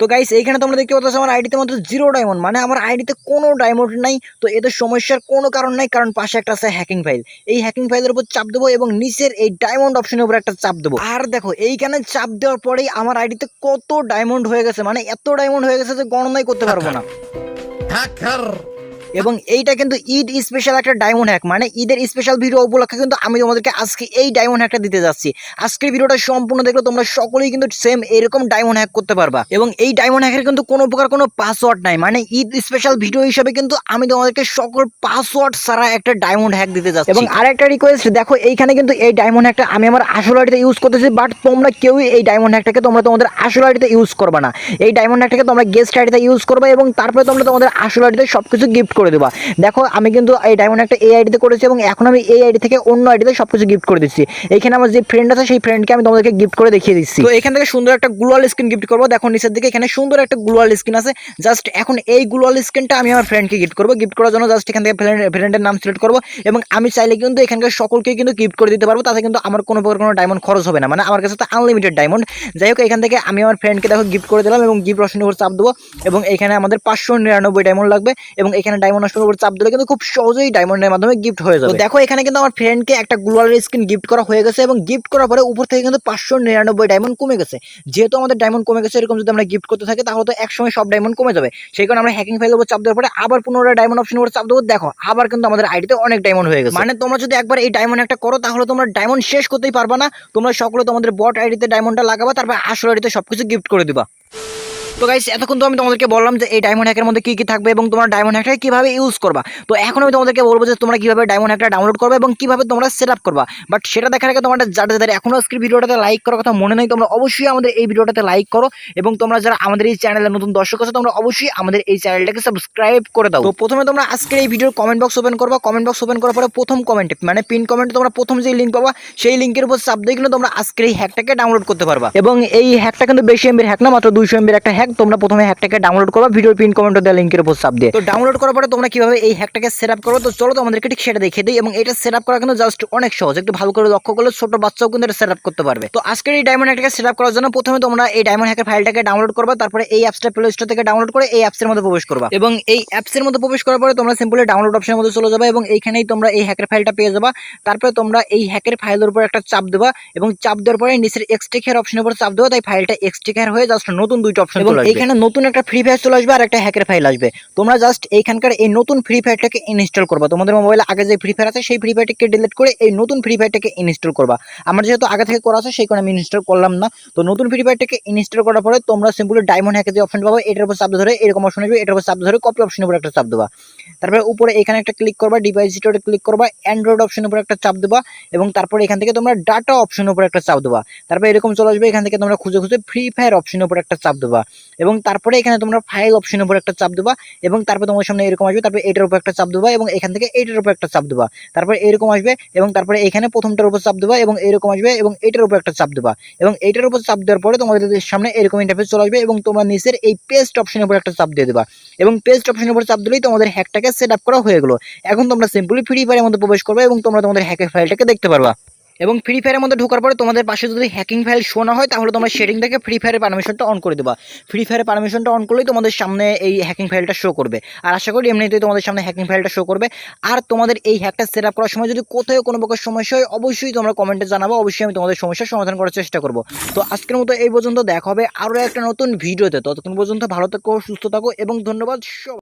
তো গাইস এইখানে তোমরা দেখতে পাচ্ছ আমার আইডিতে মাত্র জিরো ডায়মন্ড মানে আমার আইডিতে কোনো ডায়মন্ড নাই, তো এদের সমস্যার কোনো কারণ নাই, কারণ পাশে একটা আছে হ্যাকিং ফাইল এই হ্যাকিং ফাইলের উপর চাপ দেবো এবং নিচের এই ডায়মন্ড অপশনের উপর একটা চাপ দেবো। আর দেখো, এইখানে চাপ দেওয়ার পরেই আমার আইডিতে কত ডায়মন্ড হয়ে গেছে মানে এত ডায়মন্ড হয়ে গেছে যে গণনাই করতে পারব না। এবং এইটা কিন্তু ঈদ স্পেশাল একটা ডায়মন্ড হ্যাক মানে ঈদের স্পেশাল ভিডিও উপলক্ষে কিন্তু আমি তোমাদেরকে আজকে এই ডায়মন্ড হ্যাকটা দিতে যাচ্ছি। আজকের ভিডিওটা সম্পূর্ণ দেখলে তোমরা সকলেই কিন্তু সেম এরকম ডায়মন্ড হ্যাক করতে পারবা। এবং এই ডায়মন্ড হ্যাকের কিন্তু কোনো প্রকার কোনো পাসওয়ার্ড নাই। মানে ঈদ স্পেশাল ভিডিও হিসেবে কিন্তু আমি তোমাদেরকে সকল পাসওয়ার্ড ছাড়া একটা ডায়মন্ড হ্যাক দিতে যাচ্ছি। এবং আরেকটা রিকোয়েস্ট দেখো এইখানে কিন্তু এই ডায়মন্ড হ্যাকটা আমি আমার আসল আইডিতে ইউজ করতেছি বাট তোমরা কেউই এই ডায়মন্ড হ্যাকটাকে তোমরা তোমাদের আসল আইডিতে ইউজ করবে না। এই ডায়মন্ড হ্যাকটাকে তোমরা গেস্ট আইডিতে ইউজ করবে এবং তারপরে তোমরা তোমাদের আসল আইডিতে সবকিছু গিফট করে দেবা। দেখো, আমি কিন্তু এই ডায়মন্ড একটা এই আইডিতে করেছি এবং এখন আমি এই আইডি থেকে অন্য আইডিতে সবকিছু গিফট করে দিচ্ছি। এখানে আমার যে ফ্রেন্ড আছে, সেই ফ্রেন্ডকে আমি তোমাদেরকে গিফট করে দেখিয়ে দিচ্ছি। তো এখান থেকে সুন্দর একটা গ্লোয়াল স্ক্রিন গিফট করব। দেখো, নিচের দিকে এখানে সুন্দর একটা গ্লোয়াল স্ক্রিন আছে। জাস্ট এখন এই গ্লোয়াল স্ক্রিনটা আমি আমার ফ্রেন্ডকে গিফট করব। গিফট করার জন্য জাস্ট এখান থেকে ফ্রেন্ডের নাম সিলেক্ট করব এবং আমি চাইলে কিন্তু এখানকার সকলকে কিন্তু গিফট করে দিতে পারব। তাতে কিন্তু আমার কোনো প্রকার কোনো ডায়মন্ড খরচ হবে না। মানে আমার কাছে তো আনলিমিটেড ডায়মন্ড যাই হোক, এখান থেকে আমি আমার ফ্রেন্ডকে দেখো গিফট করে দিলাম এবং গিফট অপশনের করে চাপ দেবো এবং এখানে আমাদের পাঁচশো নিরানব্বই ডায়মন্ড লাগবে এবং এখানে ডায়মন্ড অপশনের উপর চাপ দিলে কিন্তু খুব সহজেই ডায়মন্ডের মাধ্যমে গিফট হয়ে যাবে। দেখো এখানে কিন্তু আমার ফ্রেন্ডকে একটা গ্লোয়াল স্ক্রিন গিফট করা হয়ে গেছে এবং গিফট করার পরে উপর থেকে কিন্তু পাঁচশো নিরানব্বই ডায়মন্ড কমে গেছে। যেহেতু আমাদের ডায়মন্ড কমে গেছে এরকম যদি আমরা গিফট করতে থাকি তাহলে তো একসময় সব ডায়মন্ড কমে যাবে। সেই কারণে আমরা হ্যাকিং ফাইলের উপর চাপ দেওয়ার পরে আবার পুনরায় ডায়মন্ড অপশনের উপর চাপ দেবো। দেখো আবার কিন্তু আমাদের আইডিতে অনেক ডায়মন্ড হয়ে গেছে। মানে তোমরা যদি একবার এই ডায়মন্ড একটা করো তাহলে তোমরা ডায়মন্ড শেষ করতেই পারবা না। তোমরা সকলে তোমাদের বট আইডিতে ডায়মন্ডটা লাগাবা তারপর আসল আইডিতে সবকিছু গিফট করে দিবা। তো গাইস এতক্ষণ তো আমি তোমাদেরকে বললাম যে এই ডায়মন্ড হ্যাকের মধ্যে কি কি থাকবে এবং তোমরা ডায়মন্ড হ্যাকটা কীভাবে ইউজ করবা। তো এখন আমি তোমাদেরকে বলব যে তোমরা কীভাবে ডায়মন্ড হ্যাকটা ডাউনলোড করবে এবং কীভাবে তোমরা সেট আপ করবা। বাট সেটা দেখার আগে তোমাদের যাদের যাদের এখনও আজকের ভিডিওটাতে লাইক করার কথা মনে নেই, তোমরা অবশ্যই আমাদের এই ভিডিওটাতে লাইক করো এবং তোমরা যারা আমাদের এই চ্যানেলের নতুন দর্শক আছে, তোমরা অবশ্যই আমাদের এই চ্যানেলটাকে সাবস্ক্রাইব করে দাও। তো প্রথমে তোমরা আজকের এই ভিডিওর কমেন্ট বক্স ওপেন করবা। কমেন্ট বক্স ওপেন করার পরে প্রথম কমেন্ট মানে পিন কমেন্টে তোমরা প্রথম যে লিঙ্ক পাবা, সেই লিঙ্কের উপর চাপ দিয়ে কিন্তু তোমরা আজকের এই হ্যাকটাকে ডাউনলোড করতে পারবা। এবং এই হ্যাকটা কিন্তু বেশি এমবির হ্যাক না, মাত্র দুইশো এমবির একটা হ্যাক তোমরা প্রথমে হ্যাকটাকে ডাউনলোড করবা ভিডিওর পিন কমেন্টে দেওয়া লিঙ্কের উপর চাপ দিয়ে। তো ডাউনলোড করার পরে তোমরা কীভাবে এই হ্যাকটাকে সেট আপ করো? তো চলো তোমাদেরকে ঠিক সেটা দেখিয়ে দিই এবং এটা সেট আপ করা কিন্তু জাস্ট অনেক সহজ। একটু ভালো করে লক্ষ্য করলে ছোট বাচ্চাও কিন্তু এটা সেট আপ করতে পারবে। তো আজকের এই ডায়মন্ড হ্যাকটাকে সেট আপ করার জন্য প্রথমে তোমরা এই ডায়মন্ড হ্যাকের ফাইলটাকে ডাউনলোড করবা তারপরে এই অ্যাপসটা প্লে স্টোর থেকে ডাউনলোড করে এই অ্যাপসের মধ্যে প্রবেশ করবা। এবং এই অ্যাপসের মধ্যে প্রবেশ করার পরে তোমরা সিম্পলি ডাউনলোড অপশনের মধ্যে চলে যাবে এবং এইখানেই তোমরা এই হ্যাকের ফাইলটা পেয়ে যাবা। তারপরে তোমরা এই হ্যাকের ফাইলের উপর একটা চাপ দেবা এবং চাপ দেওয়ার পরে নিচের এক্সটেকের অপশনের উপর চাপ দেওয়া তাই ফাইলটা এক্সটেকার হয়ে জাস্ট নতুন দুইটা অপশন এবং এখানে নতুন একটা ফ্রি ফায়ার চলে আসবে আর একটা হ্যাকের ফাইল আসবে। তোমরা জাস্ট এইখানকার এই নতুন ফ্রি ফায়ারটাকে ইনস্টল করবা। তোমাদের মোবাইলে আগে যে ফ্রি ফায়ার আছে, সেই ফ্রি ফায়ারটাকে ডিলিট করে এই নতুন ফ্রি ফায়ারটাকে ইনস্টল করবা। আমার যেহেতু আগে থেকে করা আছে, সেই কারণে আমি ইনস্টল করলাম না। তো নতুন ফ্রি ফায়ারটাকে ইনস্টল করার পরে তোমরা সিম্পলি ডায়মন্ড হ্যাকে যে অপশন পাবো, এটার উপর চাপ ধরে এরকম অপশন আসবে, এটার উপর চাপ ধরে কপি অপশনের উপর একটা চাপ দেবা। তারপরে উপরে এখানে একটা ক্লিক করবা ডিভাইস হিটারে ক্লিক করবা অ্যান্ড্রয়েড অপশনের উপর একটা চাপ দেবা এবং তারপরে এখান থেকে তোমরা ডাটা অপশনের উপর একটা চাপ দেবা। তারপরে এরকম চলে আসবে, এখান থেকে তোমরা খুঁজে খুঁজে ফ্রি ফায়ার অপশনের উপর একটা চাপ দেবা। এবং তারপরে এখানে তোমরা ফাইল অপশনের উপর একটা চাপ দেবা এবং তারপরে তোমার সামনে এরকম আসবে, তারপরে এটার উপর একটা চাপ দেবা এবং এখান থেকে এইটার উপর একটা চাপ দেবা। তারপরে এরকম আসবে এবং তারপরে এখানে প্রথমটার উপর চাপ দেবা এবং এরকম আসবে এবং এটার উপর একটা চাপ দেবা। এবং এটার উপর চাপ দেওয়ার পরে তোমাদের সামনে এরকম ইন্টারফেস চলে আসবে এবং তোমরা নিচের এই পেস্ট অপশনের উপর একটা চাপ দিয়ে দেবা। এবং পেস্ট অপশনের উপর চাপ দিলেই তোমাদের হ্যাকটাকে সেট আপ করা হয়ে গেলো। এখন তোমরা সিম্পলি ফ্রি ফায়ারের মধ্যে প্রবেশ করবে এবং তোমরা তোমাদের হ্যাকের ফাইলটাকে দেখতে পারবা। এবং ফ্রি ফায়ারের মধ্যে ঢোকার পরে তোমাদের পাশে যদি হ্যাকিং ফাইল শো না হয়, তাহলে তোমরা সেটিং থেকে ফ্রি ফায়ারের পারমিশনটা অন করে দেবা। ফ্রি ফায়ারের পারমিশনটা অন করলেই তোমাদের সামনে এই হ্যাকিং ফাইলটা শো করবে। আর আশা করি এমনিতেই তোমাদের সামনে হ্যাকিং ফাইলটা শো করবে। আর তোমাদের এই হ্যাকটা সেট আপ করার সময় যদি কোথাও কোনো প্রকার সমস্যা হয়, অবশ্যই তোমরা কমেন্টে জানাব। অবশ্যই আমি তোমাদের সমস্যার সমাধান করার চেষ্টা করব। তো আজকের মতো এই পর্যন্ত দেখা হবে আরও একটা নতুন ভিডিওতে। ততক্ষণ পর্যন্ত ভালো থাকো, সুস্থ থাকো এবং ধন্যবাদ সব